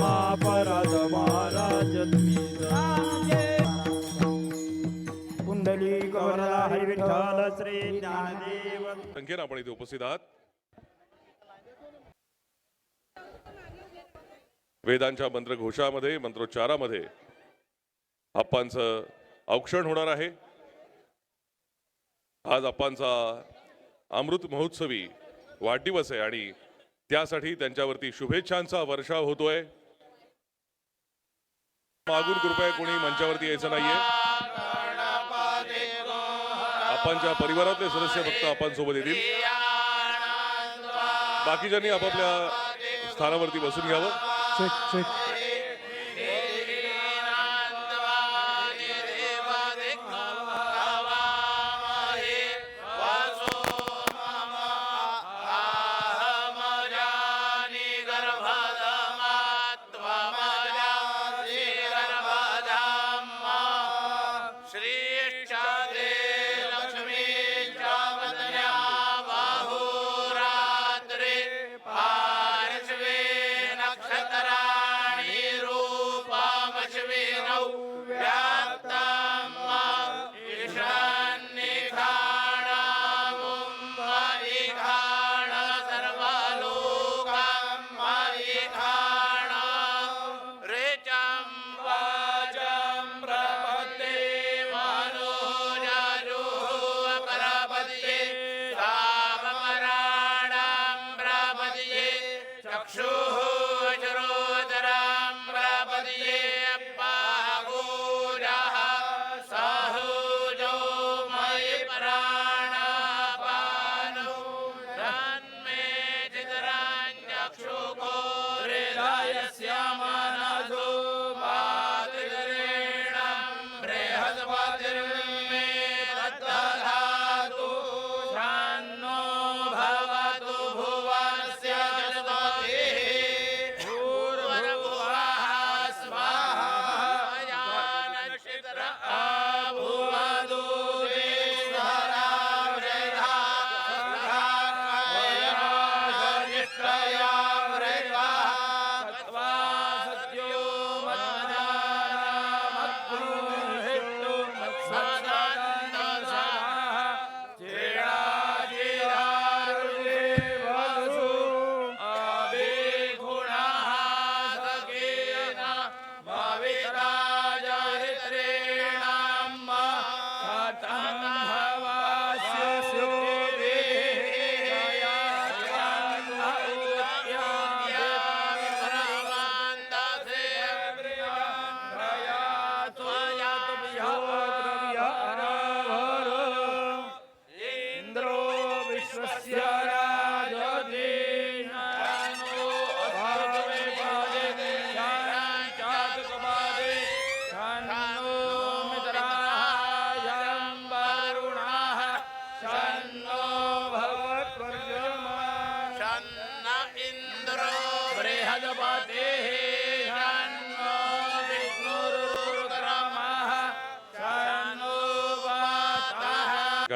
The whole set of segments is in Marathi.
कराच्या बापराध महाराज कुंडली विठ्ठल श्री ज्ञानदेव. संख्येनं आपण इथे उपस्थित आहात. वेदांच्या मंत्रघोषामध्ये मंत्रोच्चारामध्ये आप्पांचं औक्षण होणार आहे. आज आप्पांचा अमृत महोत्सवी वाढदिवस आहे आणि त्यासाठी त्यांच्यावरती शुभेच्छांचा वर्षाव होतोय. मागून कृपया कोणी मंचावरती यायचं नाहीये. आपणच्या परिवारातले सदस्य फक्त आपण सोबत येतील. बाकीच्यांनी आपापल्या स्थानावरती बसून घ्यावं.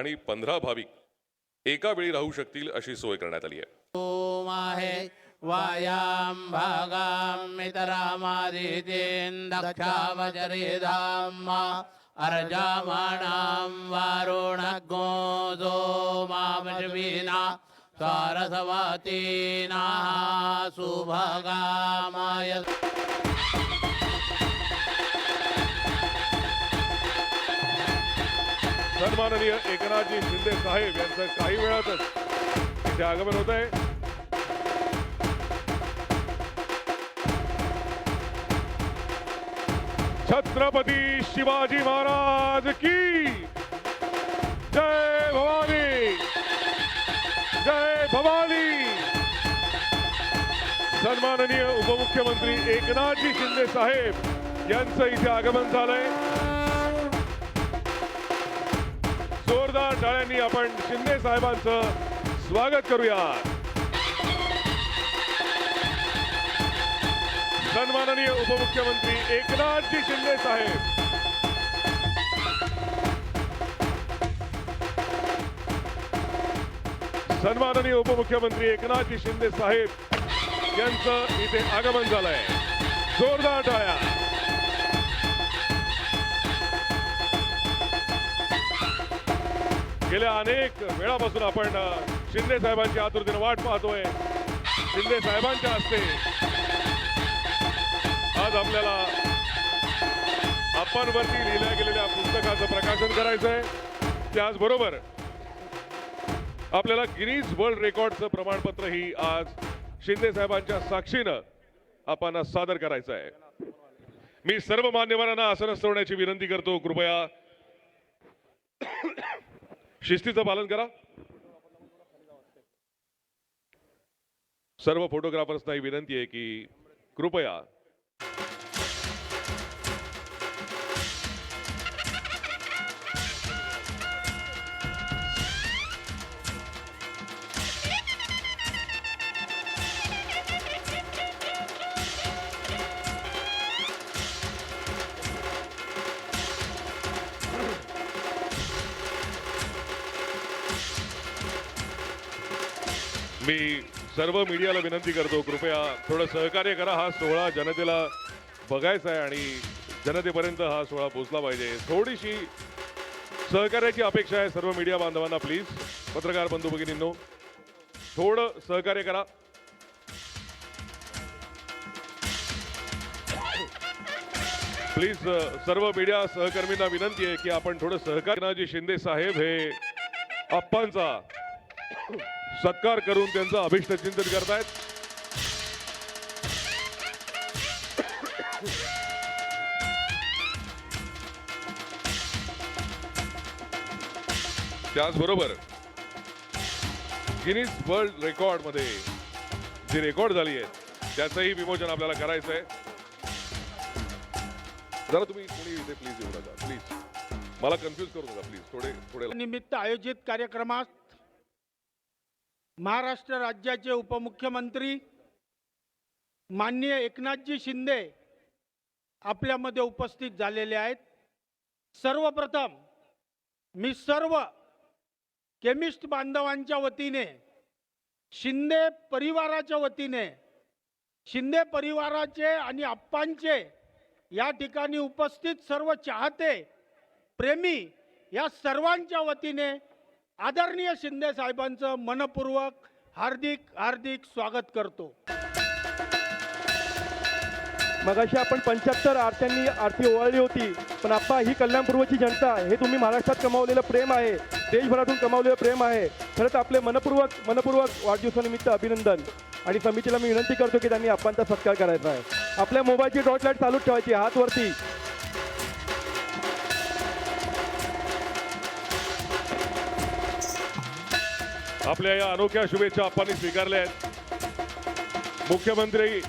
ठिकाणी पंधरा भाविक एका वेळी राहू शकतील अशी सोय करण्यात आली आहे. माहे वायां भागां मितरामादितेन् दक्षावचरिधाम् अर्जामाणां वारुणग्नो मामश्विना सारसवतीनाः सुभगामाय सन्माननीय एकनाथजी शिंदे साहेब यांचं काही वेळातच इथे आगमन होत आहे छत्रपती शिवाजी महाराज की जय भवानी जय भवानी. सन्माननीय उपमुख्यमंत्री एकनाथजी शिंदे साहेब यांचं इथे आगमन झालंय. टाळ्यांनी आपण शिंदे साहेबांचं स्वागत करूया. सन्माननीय उपमुख्यमंत्री एकनाथजी शिंदे साहेब. सन्माननीय उपमुख्यमंत्री एकनाथजी शिंदे साहेब यांचं इथे आगमन झालंय. जोरदार टाळ्या. गेल्या अनेक वेळापासून आपण शिंदे साहेबांची आतुरतेने वाट पाहतोय. शिंदे साहेबांच्या हस्ते आज आपल्याला आपणवरती लिहिल्या गेलेल्या पुस्तकाचं प्रकाशन करायचं आहे त्याचबरोबर आपल्याला गिनीज वर्ल्ड रेकॉर्डचं प्रमाणपत्र ही आज शिंदे साहेबांच्या साक्षीनं आपण सादर करायचं आहे मी सर्व मान्यवरांना आसन सोडण्याची विनंती करतो. कृपया शिस्तीचं पालन करा. सर्व फोटोग्राफर्सना ही विनंती आहे की कृपया मी सर्व मीडियाला विनंती करतो कृपया थोडं सहकार्य करा. हा सोहळा जनतेला बघायचा आहे आणि जनतेपर्यंत हा सोहळा पोहोचला पाहिजे. थोडीशी सहकार्याची अपेक्षा आहे सर्व मीडिया बांधवांना प्लीज. पत्रकार बंधू भगिनींनो थोडं सहकार्य करा. प्लीज सर्व मीडिया सहकर्मींना विनंती आहे की आपण थोडं सहकार्य शिंदे साहेब हे आप्पांचा सत्कार करून त्यांचं अभिष्ट चिंतन करतायत. त्याचबरोबर गिनीज वर्ल्ड रेकॉर्डमध्ये जी रेकॉर्ड झाली आहे त्याचंही विमोचन आपल्याला करायचं आहे जरा तुम्ही कोणी इथे प्लीज येऊ नका. प्लीज मला कन्फ्युज करू नका प्लीज थोडे थोडे निमित्त आयोजित कार्यक्रमात महाराष्ट्र राज्याचे उपमुख्यमंत्री माननीय एकनाथजी शिंदे आपल्यामध्ये उपस्थित झालेले आहेत. सर्वप्रथम मी सर्व केमिस्ट बांधवांच्या वतीने शिंदे परिवाराच्या वतीने शिंदे परिवाराचे आणि आप्पांचे या ठिकाणी उपस्थित सर्व चाहते प्रेमी या सर्वांच्या वतीने आदरणीय शिंदे साहेबांचं मनपूर्वक हार्दिक हार्दिक स्वागत करतो. मगाशी आपण पंच्याहत्तर आरत्यांनी आरती ओवाळली होती पण आप्पा ही कल्याणपूर्वची जनता हे तुम्ही महाराष्ट्रात कमावलेलं प्रेम आहे देशभरातून कमावलेलं प्रेम आहे. खरंच आपले मनपूर्वक मनपूर्वक वाढदिवसानिमित्त अभिनंदन. आणि समितीला मी विनंती करतो की त्यांनी आप्पांचा सत्कार करायचा आहे. आपल्या मोबाईलची डॉट लाइट चालू ठेवायची हात आपल्या या अनोख्या शुभेच्छा आपण स्वीकारल्या आहेत. मुख्यमंत्री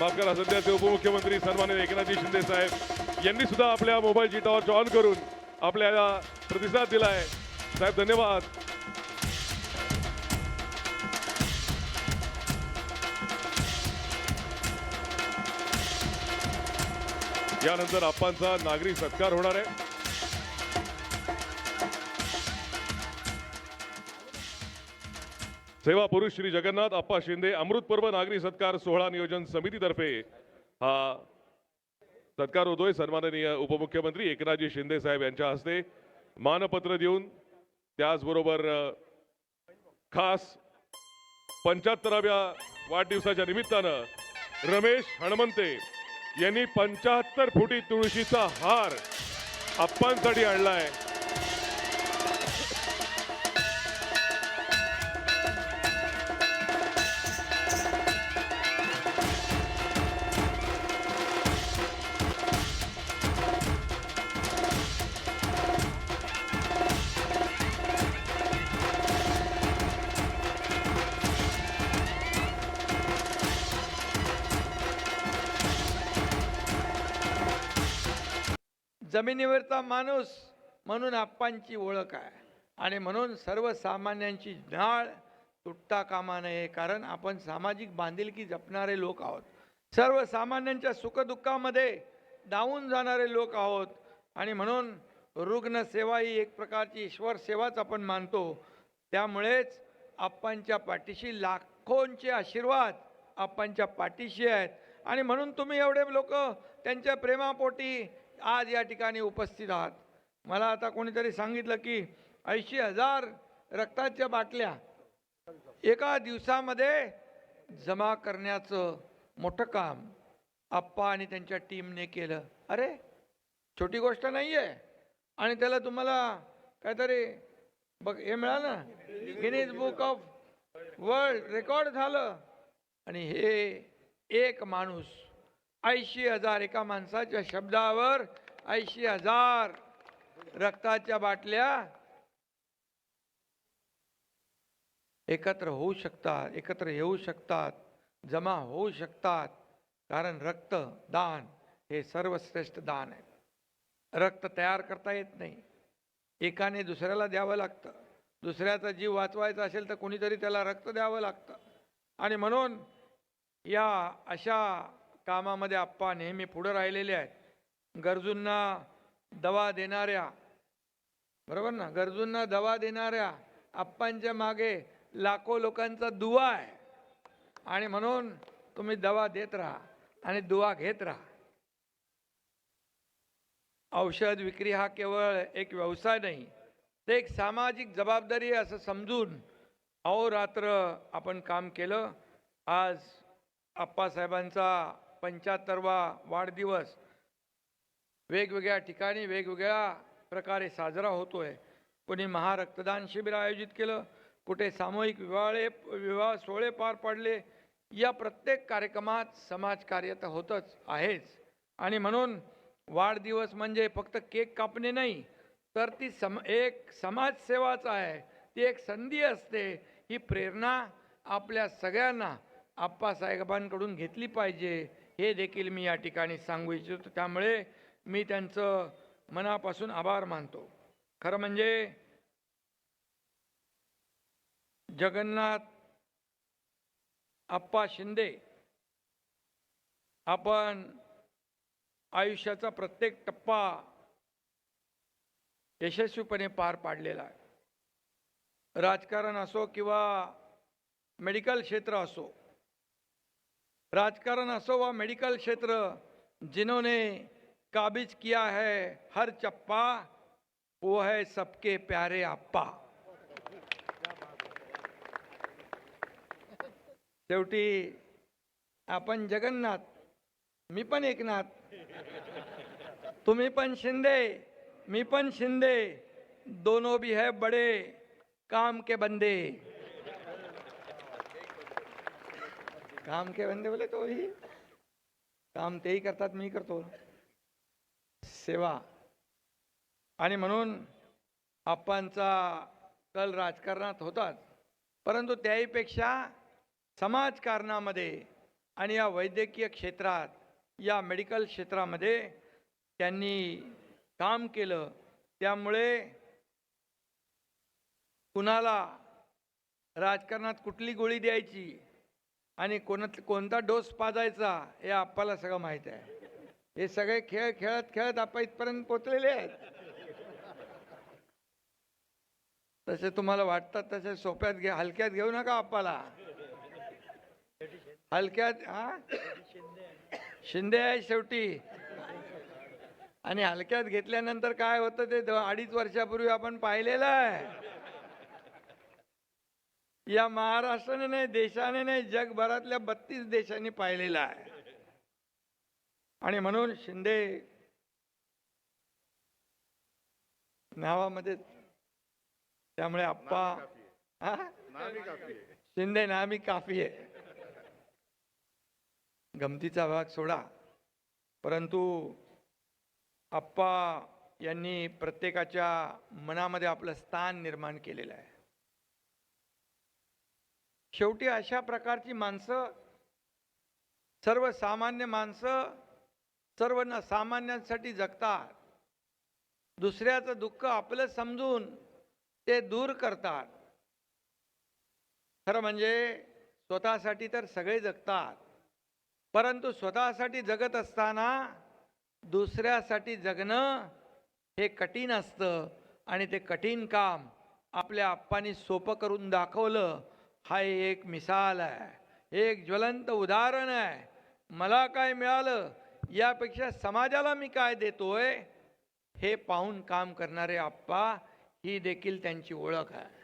माफ करा सध्याचे उपमुख्यमंत्री सन्मान्य एकनाथजी शिंदे साहेब यांनी सुद्धा आपल्या मोबाईलची टॉर्च ऑन करून आपल्याला प्रतिसाद दिलाय. साहेब धन्यवाद. यानंतर आप्पांचा नागरिक सत्कार होणार आहे. सेवा पुरुष श्री जगन्नाथ आप्पा शिंदे अमृत पर्व नागरी सत्कार सोहळा नियोजन समितीतर्फे हा सत्कार होतोय. सन्माननीय उपमुख्यमंत्री एकनाथजी शिंदे साहेब यांच्या हस्ते मानपत्र देऊन त्याचबरोबर खास पंच्याहत्तराव्या वाढदिवसाच्या निमित्तानं रमेश हणमंते यांनी पंच्याहत्तर फुटी तुळशीचा हार आप्पांसाठी आणलाय. जमिनीवरचा माणूस म्हणून आप्पांची ओळख आहे. आणि म्हणून सर्वसामान्यांची नाळ तुटता कामा नये कारण आपण सामाजिक बांधिलकी जपणारे लोक आहोत. सर्वसामान्यांच्या सुखदुःखामध्ये डावून जाणारे लोक आहोत. आणि म्हणून रुग्णसेवा ही एक प्रकारची ईश्वर सेवाच आपण मानतो. त्यामुळेच आप्पांच्या पाठीशी लाखोंचे आशीर्वाद आप्पांच्या पाठीशी आहेत. आणि म्हणून तुम्ही एवढे लोक त्यांच्या प्रेमापोटी आज या ठिकाणी उपस्थित आहात. मला आता कोणीतरी सांगितलं की ऐंशी हजार रक्ताच्या बाटल्या एका दिवसामध्ये जमा करण्याचं मोठं काम आप्पा आणि त्यांच्या टीमने केलं. अरे छोटी गोष्ट नाही आहे आणि त्याला तुम्हाला काहीतरी बघ हे मिळालं Guinness book of world record झालं. आणि हे एक माणूस ऐंशी हजार एका माणसाच्या शब्दावर ऐंशी हजार रक्ताच्या बाटल्या एकत्र होऊ शकतात एकत्र येऊ शकतात जमा होऊ शकतात. कारण रक्त दान हे सर्वश्रेष्ठ दान आहे. रक्त तयार करता येत नाही. एकाने दुसऱ्याला द्यावं लागतं. दुसऱ्याचा जीव वाचवायचा असेल तर कोणीतरी त्याला रक्त द्यावं लागतं. आणि म्हणून या अशा कामामध्ये आप्पा नेहमी पुढं राहिलेले आहेत. गरजूंना दवा देणाऱ्या बरोबर ना? गरजूंना दवा देणाऱ्या आप्पांच्या मागे लाखो लोकांचा दुवा आहे. आणि म्हणून तुम्ही दवा देत राहा आणि दुवा घेत राहा. औषध विक्री हा केवळ एक व्यवसाय नाही ते एक सामाजिक जबाबदारी असं समजून अहोरात्र आपण काम केलं. आज आप्पासाहेबांचा पंच्याहत्तरवा वाढदिवस. वेगवेगळ्या ठिकाणी वेगवेगळ्या प्रकारे साजरा होतो आहे कुणी महारक्तदान शिबिर आयोजित केलं कुठे सामूहिक विवाळे विवाह सोहळे पार पाडले या प्रत्येक कार्यक्रमात समाजकार्य तर होतच आहेच. आणि म्हणून वाढदिवस म्हणजे फक्त केक कापणे नाही तर ती सम एक समाजसेवाच आहे. ती एक संधी असते. ही प्रेरणा आपल्या सगळ्यांना आप्पासाहेबांकडून घेतली पाहिजे. हे देखील मी या ठिकाणी सांगू इच्छितो. त्यामुळे मी त्यांचं मनापासून आभार मानतो. खरं म्हणजे जगन्नाथ आप्पा शिंदे आपण आयुष्याचा प्रत्येक टप्पा यशस्वीपणे पार पाडलेला आहे. राजकारण असो किंवा मेडिकल क्षेत्र असो राजकारण असो व मेडिकल क्षेत्र जिन्होंने काबिज किया है हर चप्पा वो है सबके प्यारे आप्पा। शेवटी आपण जगन्नाथ मी पण एकनाथ तुम्ही पण शिंदे मी पण शिंदे दोनों भी है बड़े काम के बंदे। काम के बंदे बोले तो ही। काम तेही करतात मी करतो। सेवा। आणि म्हणून आप्पांचा कल राजकारणात होताच परंतु त्याहीपेक्षा समाजकारणामध्ये आणि या वैद्यकीय क्षेत्रात या मेडिकल क्षेत्रामध्ये त्यांनी काम केलं त्यामुळे कुणाला राजकारणात कुठली गोळी द्यायची आणि कोणात कोणता डोस पाजायचा हे आप्पाला सगळं माहीत आहे. हे सगळे खेळ खेळत खेळत आपण इथपर्यंत पोचलेले आहेत. तसे तुम्हाला वाटतात तसे सोप्यात घे हलक्यात घेऊ नका आप्पाला हलक्यात हा? शिंदे आहे शेवटी. आणि हलक्यात घेतल्यानंतर काय होतं ते अडीच वर्षापूर्वी आपण पाहिलेलं आहे. या महाराष्ट्राने नाही देशाने नाही जगभरातल्या बत्तीस देशांनी पाहिलेलं आहे. आणि म्हणून शिंदे नावामध्ये त्यामुळे आप्पा हा? शिंदे नामी काफी आहे. गमतीचा भाग सोडा. परंतु आप्पा यांनी प्रत्येकाच्या मनामध्ये आपलं स्थान निर्माण केलेलं आहे. शेवटी अशा प्रकारची माणसं सर्वसामान्य माणसं सर्व न सामान्यांसाठी जगतात. दुसऱ्याचं दुःख आपलं समजून ते दूर करतात. खरं म्हणजे स्वतःसाठी तर सगळे जगतात. परंतु स्वतःसाठी जगत असताना दुसऱ्यासाठी जगणं हे कठीण असतं आणि ते कठीण काम आपल्या आप्पांनी सोपं करून दाखवलं हा एक मिसाल आहे. एक ज्वलंत उदाहरण आहे. मला काय मिळालं? यापेक्षा समाजाला मी काय देतोय? हे पाहून काम करणारे आप्पा ही देखील त्यांची ओळख आहे.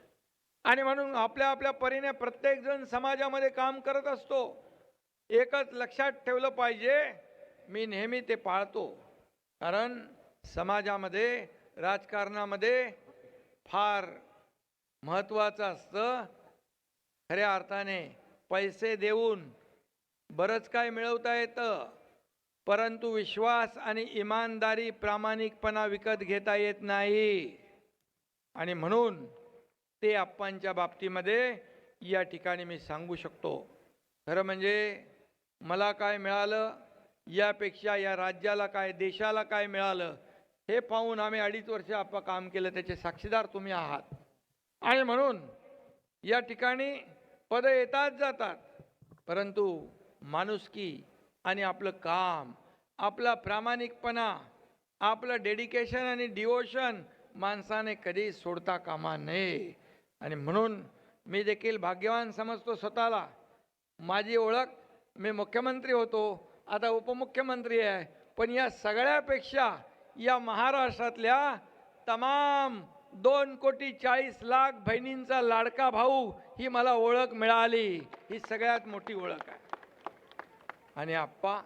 आणि म्हणून आपल्या आपल्या परीने प्रत्येकजण समाजामध्ये काम करत असतो. एकच लक्षात ठेवलं पाहिजे मी नेहमी ते पाळतो. कारण समाजामध्ये राजकारणामध्ये फार महत्त्वाचं असतं खऱ्या अर्थाने पैसे देऊन बरंच काय मिळवता येतं परंतु विश्वास आणि इमानदारी प्रामाणिकपणा विकत घेता येत नाही. आणि म्हणून ते आप्पांच्या बाबतीमध्ये या ठिकाणी मी सांगू शकतो. खरं म्हणजे मला काय मिळालं यापेक्षा या राज्याला काय देशाला काय मिळालं हे पाहून आम्ही अडीच वर्ष आप्पा काम केलं त्याचे साक्षीदार तुम्ही आहात. आणि म्हणून या ठिकाणी पदं येतात जातात. परंतु माणुसकी आणि आपलं काम आपला प्रामाणिकपणा आपलं डेडिकेशन आणि डिवोशन माणसाने कधी सोडता कामा नये. आणि म्हणून मी देखील भाग्यवान समजतो स्वतःला. माझी ओळख मी मुख्यमंत्री होतो आता उपमुख्यमंत्री आहे. पण या सगळ्यापेक्षा या महाराष्ट्रातल्या तमाम दोन कोटी चाळीस लाख बहिणींचा लाडका भाऊ ही मला ओळख मिळाली. ही सगळ्यात मोठी ओळख आहे. आणि आप्पा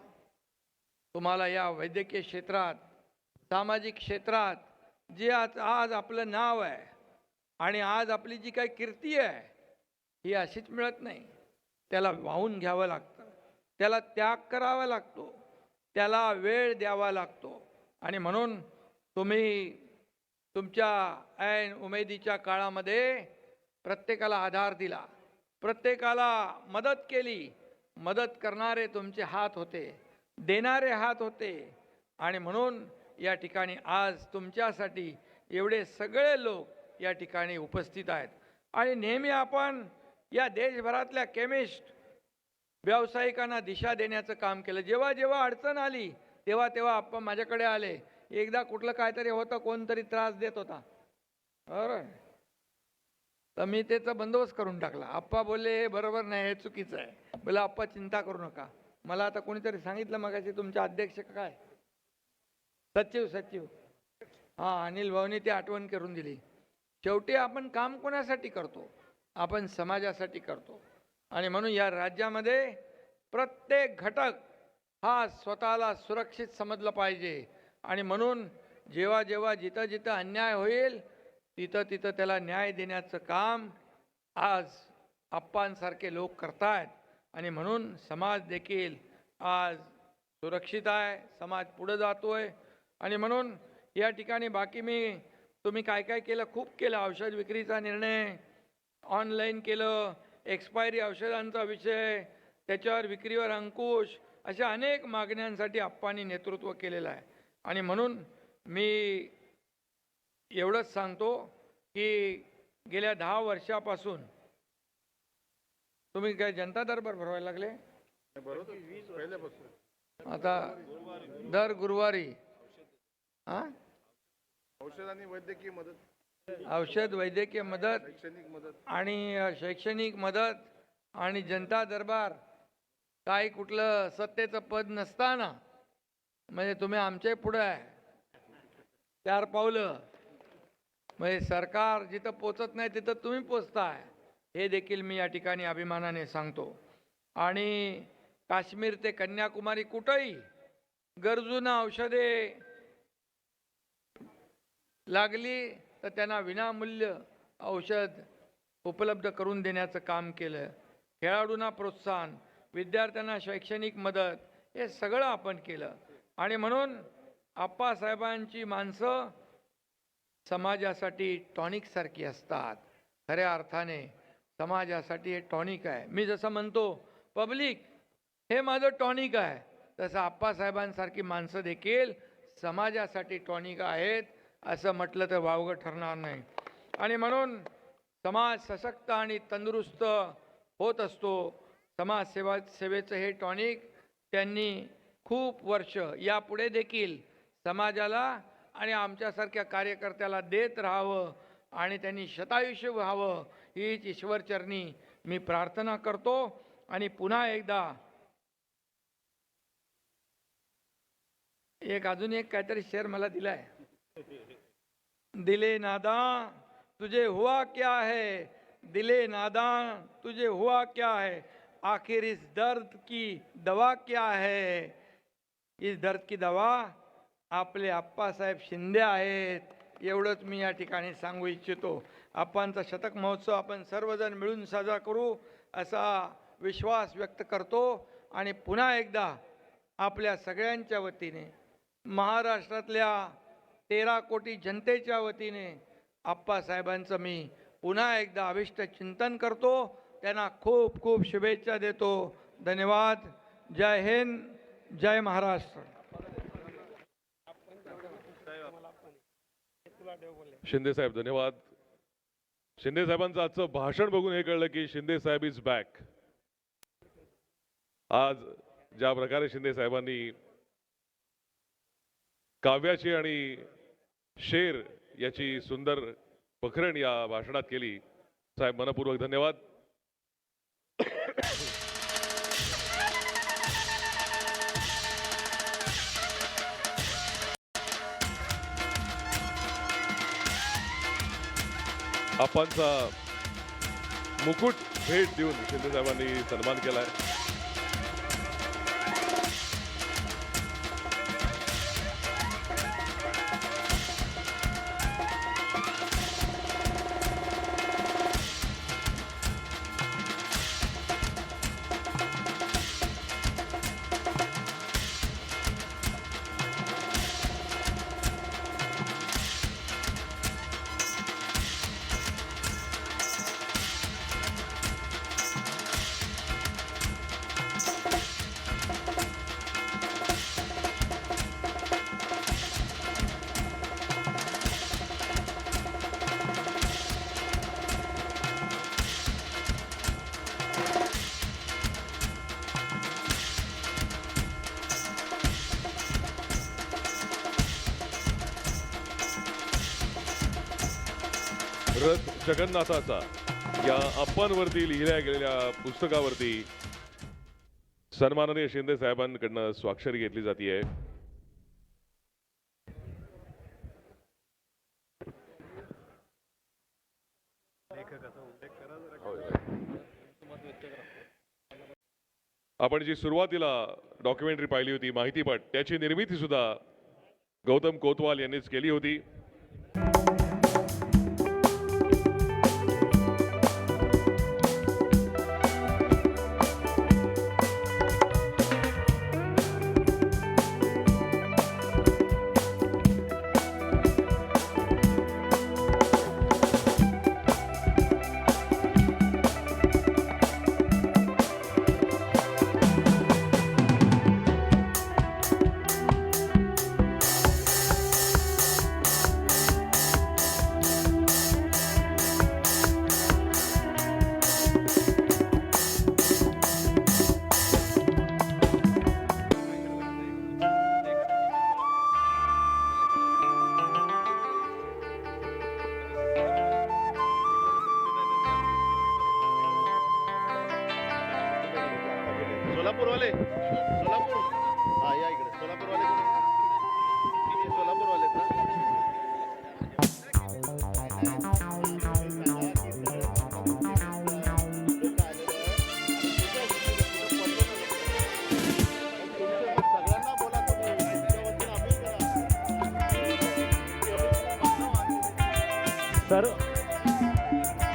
तुम्हाला या वैद्यकीय क्षेत्रात सामाजिक क्षेत्रात जे आज आज आपलं नाव आहे आणि आज आपली जी काही कीर्ती आहे ही अशीच मिळत नाही. त्याला वाहून घ्यावं लागतं. त्याला त्याग करावा लागतो. त्याला वेळ द्यावा लागतो. आणि म्हणून तुम्ही तुमच्या ऐन उमेदीच्या काळामध्ये प्रत्येकाला आधार दिला. प्रत्येकाला मदत केली. मदत करणारे तुमचे हात होते. देणारे हात होते. आणि म्हणून या ठिकाणी आज तुमच्यासाठी एवढे सगळे लोक या ठिकाणी उपस्थित आहेत. आणि नेहमी आपण या देशभरातल्या केमिस्ट व्यावसायिकांना दिशा देण्याचं काम केलं. जेव्हा जेव्हा अडचण आली तेव्हा तेव्हा आपण माझ्याकडे आले. एकदा कुठलं काहीतरी होतं कोणतरी त्रास देत होता. बरं. तर मी त्याचा बंदोबस्त करून टाकला. आप्पा बोलले हे बरोबर नाही हे चुकीचं आहे. बोला आप्पा चिंता करू नका. मला आता कोणीतरी सांगितलं मगाशी तुमचे अध्यक्ष काय? सचिव सचिव. हां अनिल भाऊनी ती आठवण करून दिली. शेवटी आपण काम कोणासाठी करतो? आपण समाजासाठी करतो. आणि म्हणून या राज्यामध्ये प्रत्येक घटक हा स्वतःला सुरक्षित समजलं पाहिजे. आणि म्हणून जेव्हा जेव्हा जिथं जिथं अन्याय होईल तिथं तिथं त्याला न्याय देण्याचं काम आज आप्पांसारखे लोक करतायत. आणि म्हणून समाज देखील आज सुरक्षित आहे समाज पुढं जातो आहे आणि म्हणून या ठिकाणी बाकी मी तुम्ही काय काय केलं? खूप केलं. औषध विक्रीचा निर्णय ऑनलाईन केलं एक्सपायरी औषधांचा विषय त्याच्यावर विक्रीवर अंकुश अशा अनेक मागण्यांसाठी आप्पांनी नेतृत्व केलेलं आहे. आणि म्हणून मी एवढंच सांगतो की गेल्या दहा वर्षापासून तुम्ही काय जनता दरबार भरवायला लागले? आता दर गुरुवारी. हा औषध आणि वैद्यकीय मदत औषध वैद्यकीय मदत शैक्षणिक मदत आणि शैक्षणिक मदत आणि जनता दरबार काही कुठलं सत्तेचं पद नसताना म्हणजे तुम्ही आमच्या पुढं आहे. चार पावलं. म्हणजे सरकार जिथं पोचत नाही तिथं तुम्ही पोचताय. हे देखील मी या ठिकाणी अभिमानाने सांगतो. आणि काश्मीर ते कन्याकुमारी कुठंही गरजूंना औषधे लागली तर त्यांना विनामूल्य औषध उपलब्ध करून देण्याचं काम केलं. खेळाडूंना प्रोत्साहन विद्यार्थ्यांना शैक्षणिक मदत हे सगळं आपण केलं. आणि म्हणून आप्पासाहेबांची माणसं समाजासाठी टॉनिकसारखी असतात. खऱ्या अर्थाने समाजासाठी हे टॉनिक आहे. मी जसं म्हणतो पब्लिक हे माझं टॉनिक आहे. तसं आप्पासाहेबांसारखी माणसं देखील समाजासाठी टॉनिक आहेत असं म्हटलं तर वावगं ठरणार नाही. आणि म्हणून समाज सशक्त आणि तंदुरुस्त होत असतो. समाजसेवा सेवेचं हे टॉनिक त्यांनी खूप वर्ष यापुढे देखील समाजाला आणि आमच्यासारख्या कार्यकर्त्याला देत राहावं आणि त्यांनी शतायुष्य व्हावं हीच ईश्वरचरणी मी प्रार्थना करतो. आणि पुन्हा एकदा एक अजून एक काहीतरी शेअर मला दिलाय. दिले नादा तुझे हुआ क्या है? दिले नादा तुझे हुआ क्या है? आखिर इस दर्द की दवा क्या है? इस दर्द की दवा आपले आप्पासाहेब शिंदे आहेत एवढंच मी या ठिकाणी सांगू इच्छितो. आप्पांचा शतक महोत्सव आपण सर्वजण मिळून साजरा करू असा विश्वास व्यक्त करतो आणि पुन्हा एकदा आपल्या सगळ्यांच्या वतीने महाराष्ट्रातल्या तेरा कोटी जनतेच्या वतीने आप्पासाहेबांचं मी पुन्हा एकदा अभिष्ट चिंतन करतो. त्यांना खूप खूप शुभेच्छा देतो. धन्यवाद. जय हिंद. जय महाराष्ट्र. शिंदे साहेब धन्यवाद. शिंदे साहेबांचं आजचं भाषण बघून हे कळलं की शिंदे साहेब इज बॅक आज ज्या प्रकारे शिंदे साहेबांनी काव्याची आणि शेर याची सुंदर पखरण या भाषणात केली साहेब मनपूर्वक धन्यवाद. आपांचा मुकुट भेट देऊन शिंदे साहेबांनी सन्मान आहे रथ जगन्नाथाचा. या अप्पांवरती लिहिल्या गेलेल्या पुस्तकावरती सन्माननीय शिंदे साहेबांकडनं स्वाक्षरी घेतली जाते आपण जी सुरुवातीला डॉक्युमेंटरी पाहिली होती माहितीपट त्याची निर्मिती सुद्धा गौतम कोतवाल यांनीच केली होती.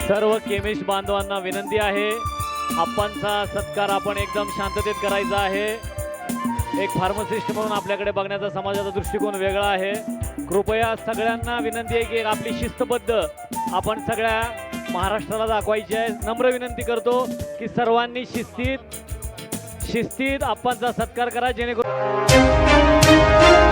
सर्व केमिस्ट बांधवांना विनंती आहे. आप्पांचा सत्कार आपण एकदम शांततेत करायचा आहे. एक फार्मसिस्ट म्हणून आपल्याकडे बघण्याचा समाजाचा दृष्टिकोन वेगळा आहे. कृपया सगळ्यांना विनंती आहे की आपली शिस्तबद्ध आपण सगळ्या महाराष्ट्राला दाखवायची आहे. नम्र विनंती करतो की सर्वांनी शिस्तीत शिस्तीत आप्पांचा सत्कार करा जेणेकरून